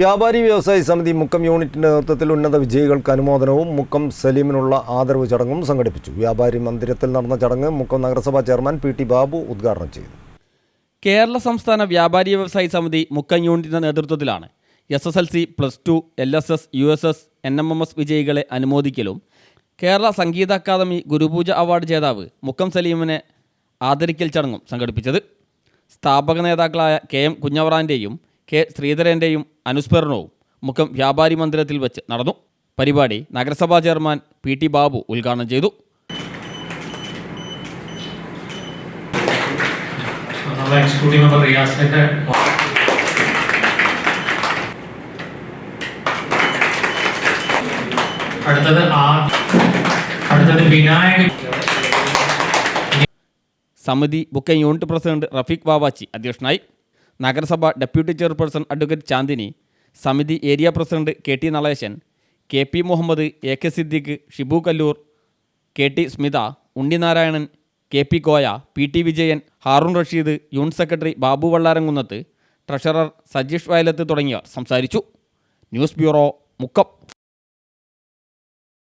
വ്യാപാരി വ്യവസായി സമിതി മുക്കം യൂണിറ്റിന്റെ നേതൃത്വത്തിൽ ഉന്നത വിജയികൾക്ക് അനുമോദനവും മുക്കം സലീമിനുള്ള ആദരവ് ചടങ്ങും സംഘടിപ്പിച്ചു. വ്യാപാരി മന്ദിരത്തിൽ നടന്ന ചടങ്ങ് മുക്കം നഗരസഭാ ചെയർമാൻ പി ടി ബാബു ഉദ്ഘാടനം ചെയ്തു. കേരള സംസ്ഥാന വ്യാപാരി വ്യവസായി സമിതി മുക്കം യൂണിറ്റിന്റെ നേതൃത്വത്തിലാണ് S S L C plus two L S S U S S N M M S വിജയികളെ അനുമോദിക്കലും കേരള സംഗീത അക്കാദമി ഗുരുപൂജ അവാർഡ് ജേതാവ് മുക്കം സലീമിനെ ആദരിക്കൽ ചടങ്ങും സംഘടിപ്പിച്ചത്. സ്ഥാപക നേതാക്കളായ കെ എം കുഞ്ഞവറാന്റെയും കെ ശ്രീധരന്റെയും അനുസ്മരണവും മുഖം വ്യാപാരി മന്ദിരത്തിൽ വെച്ച് നടന്നു. പരിപാടി നഗരസഭാ ചെയർമാൻ പി ടി ബാബു ഉദ്ഘാടനം ചെയ്തു. എക്സിക്യൂട്ടീവ് മെമ്പർ റിയാസിന്റെ അടുത്തത് സമിതി ബുക്കിംഗ് യൂണിറ്റ് പ്രസിഡന്റ് റഫീഖ് ബാബാച്ചി അധ്യക്ഷനായി. നഗരസഭ ഡെപ്യൂട്ടി ചെയർപേഴ്സൺ അഡ്വക്കേറ്റ് ചാന്ദിനി സമിതി area president K T Naleshan K P Muhammad A K Siddique Shibu Kallur K T Smitha Unninarayanan K P Koya P T Vijayan Haroon Rasheed unit secretary Babu Vallaramkunnath treasurer Sajeesh Vayalath തുടങ്ങിയവർ സംസാരിച്ചു. News bureau Mukkam.